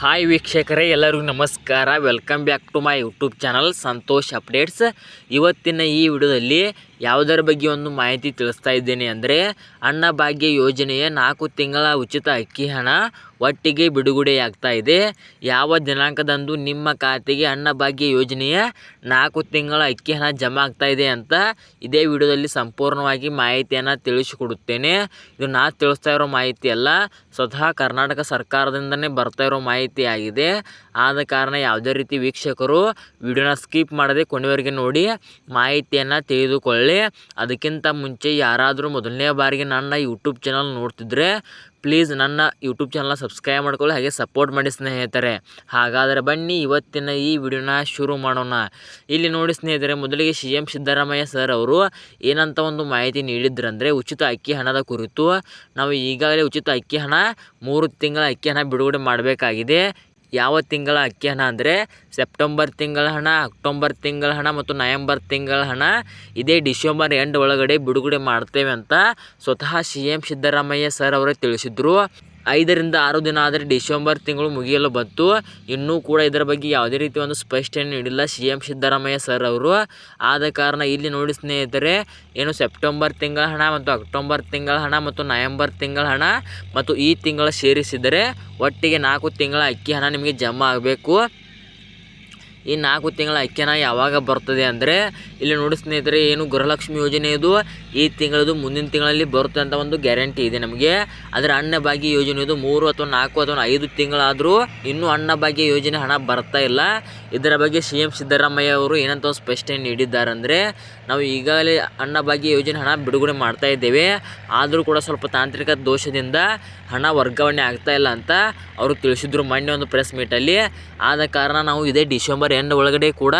Hi ವೀಕ್ಷಕರೇ, ಎಲ್ಲರಿಗೂ ನಮಸ್ಕಾರ. Welcome back to my YouTube channel Santosh updates ಇವತ್ತಿನ ಈ ವಿಡಿಯೋದಲ್ಲಿ ಯಾವುದರ ಬಗ್ಗೆ ಒಂದು ಮಾಹಿತಿ ತಿಳಿಸ್ತಾ ಇದ್ದೇನೆ ಅಂದರೆ ಅನ್ನಭಾಗ್ಯ ಯೋಜನೆಯ ನಾಲ್ಕು ತಿಂಗಳ ಉಚಿತ ಅಕ್ಕಿ ಹಣ ಒಟ್ಟಿಗೆ ಬಿಡುಗಡೆಯಾಗ್ತಾ ಇದೆ. ಯಾವ ದಿನಾಂಕದಂದು ನಿಮ್ಮ ಖಾತೆಗೆ ಅನ್ನಭಾಗ್ಯ ಯೋಜನೆಯ ನಾಲ್ಕು ತಿಂಗಳ ಅಕ್ಕಿ ಹಣ ಜಮಾ ಆಗ್ತಾ ಇದೆ ಅಂತ ಇದೇ ವಿಡಿಯೋದಲ್ಲಿ ಸಂಪೂರ್ಣವಾಗಿ ಮಾಹಿತಿಯನ್ನು ತಿಳಿಸಿಕೊಡುತ್ತೇನೆ. ಇದು ನಾ ತಿಳಿಸ್ತಾ ಇರೋ ಮಾಹಿತಿ ಅಲ್ಲ, ಸ್ವತಃ ಕರ್ನಾಟಕ ಸರ್ಕಾರದಿಂದನೇ ಬರ್ತಾ ಇರೋ ಮಾಹಿತಿ ಆಗಿದೆ. ಆದ ಕಾರಣ ಯಾವುದೇ ರೀತಿ ವೀಕ್ಷಕರು ವಿಡಿಯೋನ ಸ್ಕಿಪ್ ಮಾಡದೆ ಕೊನೆವರೆಗೆ ನೋಡಿ ಮಾಹಿತಿಯನ್ನು ತಿಳಿದುಕೊಳ್ಳಿ. ಅದಕ್ಕಿಂತ ಮುಂಚೆ ಯಾರಾದರೂ ಮೊದಲನೇ ಬಾರಿಗೆ ನನ್ನ ಯೂಟ್ಯೂಬ್ ಚಾನಲ್ ನೋಡ್ತಿದ್ರೆ ಪ್ಲೀಸ್ ನನ್ನ ಯೂಟ್ಯೂಬ್ ಚಾನಲ್ನ ಸಬ್ಸ್ಕ್ರೈಬ್ ಮಾಡ್ಕೊಳ್ಳಿ, ಹಾಗೆ ಸಪೋರ್ಟ್ ಮಾಡಿ ಸ್ನೇಹಿತರೆ. ಹಾಗಾದರೆ ಬನ್ನಿ, ಇವತ್ತಿನ ಈ ವಿಡಿಯೋನ ಶುರು ಮಾಡೋಣ. ಇಲ್ಲಿ ನೋಡಿ ಸ್ನೇಹಿತರೆ, ಮೊದಲಿಗೆ ಸಿ ಎಂ ಸಿದ್ದರಾಮಯ್ಯ ಸರ್ ಅವರು ಏನಂತ ಒಂದು ಮಾಹಿತಿ ನೀಡಿದ್ರಂದರೆ, ಉಚಿತ ಅಕ್ಕಿ ಹಣದ ಕುರಿತು ನಾವು ಈಗಾಗಲೇ ಉಚಿತ ಅಕ್ಕಿ ಹಣ ಮೂರು ತಿಂಗಳ ಅಕ್ಕಿ ಹಣ ಬಿಡುಗಡೆ ಮಾಡಬೇಕಾಗಿದೆ. ಯಾವ ತಿಂಗಳ ಅಕ್ಕಿ ಹಣ ಅಂದರೆ ಸೆಪ್ಟೆಂಬರ್ ತಿಂಗಳ ಹಣ, ಅಕ್ಟೋಬರ್ ತಿಂಗಳ ಹಣ ಮತ್ತು ನವೆಂಬರ್ ತಿಂಗಳ ಹಣ. ಇದೇ ಡಿಸೆಂಬರ್ ಎಂಡ್ ಒಳಗಡೆ ಬಿಡುಗಡೆ ಮಾಡ್ತೇವೆ ಅಂತ ಸ್ವತಃ ಸಿ ಎಂ ಸಿದ್ದರಾಮಯ್ಯ ಸರ್ ಅವರೇ ತಿಳಿಸಿದ್ರು. ಐದರಿಂದ ಆರು ದಿನ ಆದರೆ ಡಿಸೆಂಬರ್ ತಿಂಗಳು ಮುಗಿಯಲು ಬಂತು. ಇನ್ನೂ ಕೂಡ ಇದರ ಬಗ್ಗೆ ಯಾವುದೇ ರೀತಿ ಒಂದು ಸ್ಪಷ್ಟನೆ ನೀಡಿಲ್ಲ ಸಿ ಎಂ ಸಿದ್ದರಾಮಯ್ಯ ಸರ್ ಅವರು. ಆದ ಕಾರಣ ಇಲ್ಲಿ ನೋಡಿ ಸ್ನೇಹಿತರೆ, ಏನು ಸೆಪ್ಟೆಂಬರ್ ತಿಂಗಳ ಹಣ ಮತ್ತು ಅಕ್ಟೋಬರ್ ತಿಂಗಳ ಹಣ ಮತ್ತು ನವೆಂಬರ್ ತಿಂಗಳ ಹಣ ಮತ್ತು ಈ ತಿಂಗಳ ಸೇರಿಸಿದರೆ ಒಟ್ಟಿಗೆ ನಾಲ್ಕು ತಿಂಗಳ ಅಕ್ಕಿ ಹಣ ನಿಮಗೆ ಜಮಾ ಆಗಬೇಕು. ಈ ನಾಲ್ಕು ತಿಂಗಳ ಐಕ್ಯನ ಯಾವಾಗ ಬರ್ತದೆ ಅಂದರೆ, ಇಲ್ಲಿ ನೋಡಿ ಸ್ನೇಹಿತರೆ, ಏನು ಗೃಹಲಕ್ಷ್ಮಿ ಯೋಜನೆ ಇದು. ಈ ತಿಂಗಳದು ಮುಂದಿನ ತಿಂಗಳಲ್ಲಿ ಬರುತ್ತೆ ಅಂತ ಒಂದು ಗ್ಯಾರಂಟಿ ಇದೆ ನಮಗೆ. ಅದರ ಅನ್ನಭಾಗ್ಯ ಯೋಜನೆಯದು ಮೂರು ಅಥವಾ ನಾಲ್ಕು ಅಥವಾ ಐದು ತಿಂಗಳಾದರೂ ಇನ್ನೂ ಅನ್ನಭಾಗ್ಯ ಯೋಜನೆ ಹಣ ಬರ್ತಾ ಇಲ್ಲ. ಇದರ ಬಗ್ಗೆ ಸಿ ಎಂ ಸಿದ್ದರಾಮಯ್ಯ ಅವರು ಏನಂತ ಒಂದು ಸ್ಪಷ್ಟನೆ ನೀಡಿದ್ದಾರೆ ಅಂದರೆ ನಾವು ಈಗಾಗಲೇ ಅನ್ನಭಾಗ್ಯ ಯೋಜನೆ ಹಣ ಬಿಡುಗಡೆ ಮಾಡ್ತಾ ಇದ್ದೇವೆ. ಆದರೂ ಕೂಡ ಸ್ವಲ್ಪ ತಾಂತ್ರಿಕ ದೋಷದಿಂದ ಹಣ ವರ್ಗಾವಣೆ ಆಗ್ತಾ ಇಲ್ಲ ಅಂತ ಅವರು ತಿಳಿಸಿದ್ರು ಮೊನ್ನೆ ಒಂದು ಪ್ರೆಸ್ ಮೀಟಲ್ಲಿ. ಆದ ಕಾರಣ ನಾವು ಇದೇ ಡಿಸೆಂಬರ್ ಎಂಡ್ ಒಳಗಡೆ ಕೂಡ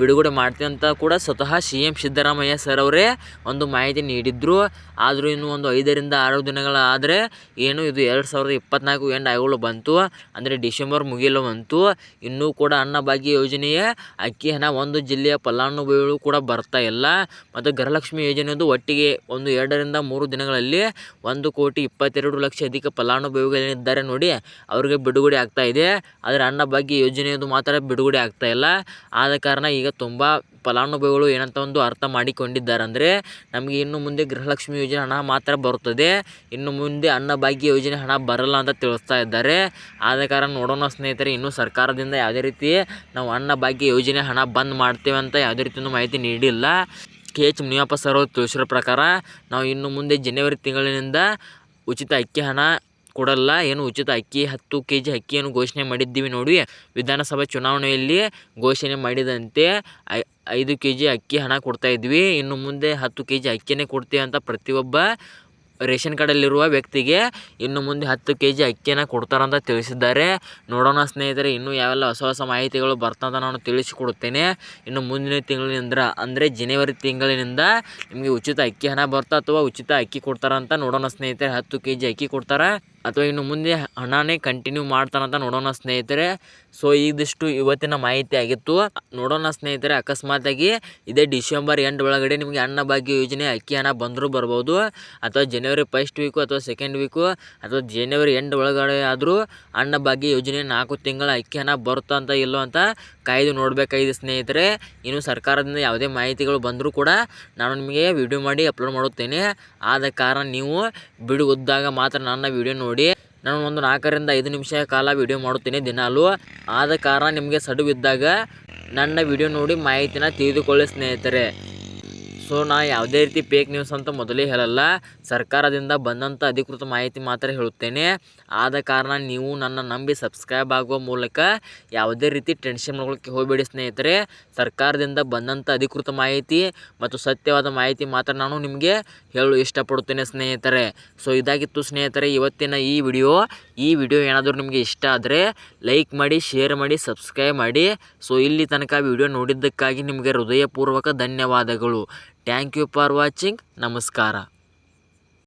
ಬಿಡುಗಡೆ ಮಾಡ್ತೀವಿ ಅಂತ ಕೂಡ ಸ್ವತಃ ಸಿ ಎಂ ಸಿದ್ದರಾಮಯ್ಯ ಸರ್ ಅವರೇ ಒಂದು ಮಾಹಿತಿ ನೀಡಿದ್ರು. ಆದರೂ ಇನ್ನು ಒಂದು ಐದರಿಂದ ಆರು ದಿನಗಳಾದರೆ ಏನು ಇದು ಎರಡು ಸಾವಿರದ ಇಪ್ಪತ್ನಾಲ್ಕು ಎಂಡ್ ಆಗಲು ಬಂತು. ಅಂದರೆ ಡಿಸೆಂಬರ್ ಮುಗಿಯಲು ಬಂತು. ಇನ್ನೂ ಕೂಡ ಅನ್ನಭಾಗ್ಯ ಯೋಜನೆಯ ಅಕ್ಕಿ ಹಣ ಒಂದು ಜಿಲ್ಲೆಯ ಫಲಾನುಭವಿಗಳು ಕೂಡ ಬರ್ತಾ ಇಲ್ಲ. ಮತ್ತು ಗೃಹಲಕ್ಷ್ಮಿ ಯೋಜನೆಯದು ಒಟ್ಟಿಗೆ ಒಂದು ಎರಡರಿಂದ ಮೂರು ದಿನಗಳಲ್ಲಿ ಒಂದು ಕೋಟಿ ಇಪ್ಪತ್ತೆರಡು ಲಕ್ಷ ಅಧಿಕ ಫಲಾನುಭವಿಗಳೇನಿದ್ದಾರೆ ನೋಡಿ, ಅವರಿಗೆ ಬಿಡುಗಡೆ ಆಗ್ತಾ ಇದೆ. ಆದರೆ ಅನ್ನಭಾಗ್ಯ ಯೋಜನೆಯದು ಮಾತ್ರ ಬಿಡುಗಡೆ ಆಗ್ತಾ ಇಲ್ಲ. ಆದ ಕಾರಣ ಈಗ ತುಂಬ ಫಲಾನುಭವಿಗಳು ಏನಂತ ಒಂದು ಅರ್ಥ ಮಾಡಿಕೊಂಡಿದ್ದಾರೆ ಅಂದರೆ ನಮಗೆ ಇನ್ನು ಮುಂದೆ ಗೃಹಲಕ್ಷ್ಮಿ ಯೋಜನೆ ಹಣ ಮಾತ್ರ ಬರುತ್ತದೆ. ಇನ್ನು ಮುಂದೆ ಅನ್ನಭಾಗ್ಯ ಯೋಜನೆ ಹಣ ಬರಲ್ಲ ಅಂತ ತಿಳಿಸ್ತಾ ಇದ್ದಾರೆ. ಆದ ಕಾರಣ ನೋಡೋಣ ಸ್ನೇಹಿತರೆ, ಇನ್ನೂ ಸರ್ಕಾರದಿಂದ ಯಾವುದೇ ರೀತಿ ನಾವು ಅನ್ನಭಾಗ್ಯ ಯೋಜನೆ ಹಣ ಬಂದ್ ಮಾಡ್ತೇವೆ ಅಂತ ಯಾವುದೇ ರೀತಿಯೂ ಮಾಹಿತಿ ನೀಡಿಲ್ಲ. ಕೆ ಎಚ್ ಮುನಿಯಪ್ಪ ಸರ್ ಅವರು ತಿಳಿಸಿರೋ ಪ್ರಕಾರ, ನಾವು ಇನ್ನು ಮುಂದೆ ಜನವರಿ ತಿಂಗಳಿನಿಂದ ಉಚಿತ ಅಕ್ಕಿ ಹಣ ಕೊಡಲ್ಲ. ಏನು ಉಚಿತ ಅಕ್ಕಿ, ಹತ್ತು ಕೆ ಜಿ ಅಕ್ಕಿಯನ್ನು ಘೋಷಣೆ ಮಾಡಿದ್ದೀವಿ ನೋಡಿ. ವಿಧಾನಸಭಾ ಚುನಾವಣೆಯಲ್ಲಿ ಘೋಷಣೆ ಮಾಡಿದಂತೆ ಐ, ಐದು ಕೆ ಜಿ ಅಕ್ಕಿ ಹಣ ಕೊಡ್ತಾ ಇದ್ವಿ. ಇನ್ನು ಮುಂದೆ ಹತ್ತು ಕೆ ಜಿ ಅಕ್ಕಿನೇ ಕೊಡ್ತೀವಿ ಅಂತ ಪ್ರತಿಯೊಬ್ಬ ರೇಷನ್ ಕಾರ್ಡಲ್ಲಿರುವ ವ್ಯಕ್ತಿಗೆ ಇನ್ನು ಮುಂದೆ ಹತ್ತು ಕೆ ಜಿ ಅಕ್ಕಿಯನ್ನು ಕೊಡ್ತಾರಂತ ತಿಳಿಸಿದ್ದಾರೆ. ನೋಡೋಣ ಸ್ನೇಹಿತರೆ, ಇನ್ನೂ ಯಾವೆಲ್ಲ ಹೊಸ ಹೊಸ ಮಾಹಿತಿಗಳು ಬರ್ತಂತ ನಾನು ತಿಳಿಸಿಕೊಡುತ್ತೇನೆ. ಇನ್ನು ಮುಂದಿನ ತಿಂಗಳಿನಿಂದ, ಅಂದರೆ ಜನವರಿ ತಿಂಗಳಿನಿಂದ ನಿಮಗೆ ಉಚಿತ ಅಕ್ಕಿ ಹಣ ಬರ್ತಾ ಅಥವಾ ಉಚಿತ ಅಕ್ಕಿ ಕೊಡ್ತಾರಂತ ನೋಡೋಣ ಸ್ನೇಹಿತರೆ. ಹತ್ತು ಕೆ ಜಿ ಅಕ್ಕಿ ಕೊಡ್ತಾರೆ? ಅಥವಾ ಇನ್ನು ಮುಂದೆ ಹಣನೇ ಕಂಟಿನ್ಯೂ ಮಾಡ್ತಾನಂತ ನೋಡೋಣ ಸ್ನೇಹಿತರೆ. ಸೊ ಇದಿಷ್ಟು ಇವತ್ತಿನ ಮಾಹಿತಿ ಆಗಿತ್ತು. ನೋಡೋಣ ಸ್ನೇಹಿತರೆ, ಅಕಸ್ಮಾತಾಗಿ ಇದೇ ಡಿಸೆಂಬರ್ ಎಂಡ್ ಒಳಗಡೆ ನಿಮಗೆ ಅನ್ನಭಾಗ್ಯ ಯೋಜನೆ ಅಕ್ಕಿ ಹಣ ಬಂದರೂ ಬರ್ಬೋದು. ಅಥವಾ ಜನವರಿ ಫಸ್ಟ್ ವೀಕು ಅಥವಾ ಸೆಕೆಂಡ್ ವೀಕು ಅಥವಾ ಜನವರಿ ಎಂಡ್ ಒಳಗಡೆ ಆದರೂ ಅನ್ನಭಾಗ್ಯ ಯೋಜನೆ ನಾಲ್ಕು ತಿಂಗಳ ಅಕ್ಕಿ ಹಣ ಬರುತ್ತಾ ಅಂತ ಇಲ್ಲೋ ಅಂತ ಕಾಯ್ದು ನೋಡಬೇಕಾಗಿದೆ ಸ್ನೇಹಿತರೆ. ಇನ್ನು ಸರ್ಕಾರದಿಂದ ಯಾವುದೇ ಮಾಹಿತಿಗಳು ಬಂದರೂ ಕೂಡ ನಾನು ನಿಮಗೆ ವಿಡಿಯೋ ಮಾಡಿ ಅಪ್ಲೋಡ್ ಮಾಡುತ್ತೇನೆ. ಆದ ಕಾರಣ ನೀವು ಬಿಡುವುದ್ದಾಗ ಮಾತ್ರ ನನ್ನ ವಿಡಿಯೋ ನೋಡಿ. ನಾನು ಒಂದು ನಾಲ್ಕರಿಂದ ಐದು ನಿಮಿಷ ಕಾಲ ವಿಡಿಯೋ ಮಾಡುತ್ತೇನೆ ದಿನಾಲು. ಆದ ಕಾರಣ ನಿಮಗೆ ಸಡುವಿದ್ದಾಗ ನನ್ನ ವಿಡಿಯೋ ನೋಡಿ ಮಾಹಿತಿನ ತಿಳಿದುಕೊಳ್ಳಿ ಸ್ನೇಹಿತರೆ. ಸೊ ನಾ ಯಾವುದೇ ರೀತಿ ಫೇಕ್ ನ್ಯೂಸ್ ಅಂತ ಮೊದಲೇ ಹೇಳಲ್ಲ. ಸರ್ಕಾರದಿಂದ ಬಂದಂಥ ಅಧಿಕೃತ ಮಾಹಿತಿ ಮಾತ್ರ ಹೇಳುತ್ತೇನೆ. ಆದ ಕಾರಣ ನೀವು ನನ್ನ ನಂಬಿ ಸಬ್ಸ್ಕ್ರೈಬ್ ಆಗುವ ಮೂಲಕ ಯಾವುದೇ ರೀತಿ ಟೆನ್ಷನ್ ಮಾಡ್ಕೊಳ್ಳೋಕ್ಕೆ ಹೋಗಬೇಡಿ ಸ್ನೇಹಿತರೆ. ಸರ್ಕಾರದಿಂದ ಬಂದಂಥ ಅಧಿಕೃತ ಮಾಹಿತಿ ಮತ್ತು ಸತ್ಯವಾದ ಮಾಹಿತಿ ಮಾತ್ರ ನಾನು ನಿಮಗೆ ಹೇಳಲು ಇಷ್ಟಪಡುತ್ತೇನೆ ಸ್ನೇಹಿತರೆ. ಸೊ ಇದಾಗಿತ್ತು ಸ್ನೇಹಿತರೆ ಇವತ್ತಿನ ಈ ವಿಡಿಯೋ. ಈ ವಿಡಿಯೋ ಏನಾದರೂ ನಿಮಗೆ ಇಷ್ಟ ಆದರೆ ಲೈಕ್ ಮಾಡಿ ಶೇರ್ ಮಾಡಿ ಸಬ್ಸ್ಕ್ರೈಬ್ ಮಾಡಿ. ಸೊ ಇಲ್ಲಿ ತನಕ ವಿಡಿಯೋ ನೋಡಿದ್ದಕ್ಕಾಗಿ ನಿಮಗೆ ಹೃದಯಪೂರ್ವಕ ಧನ್ಯವಾದಗಳು. ಥ್ಯಾಂಕ್ ಯು ಫಾರ್ ವಾಚಿಂಗ್ ನಮಸ್ಕಾರ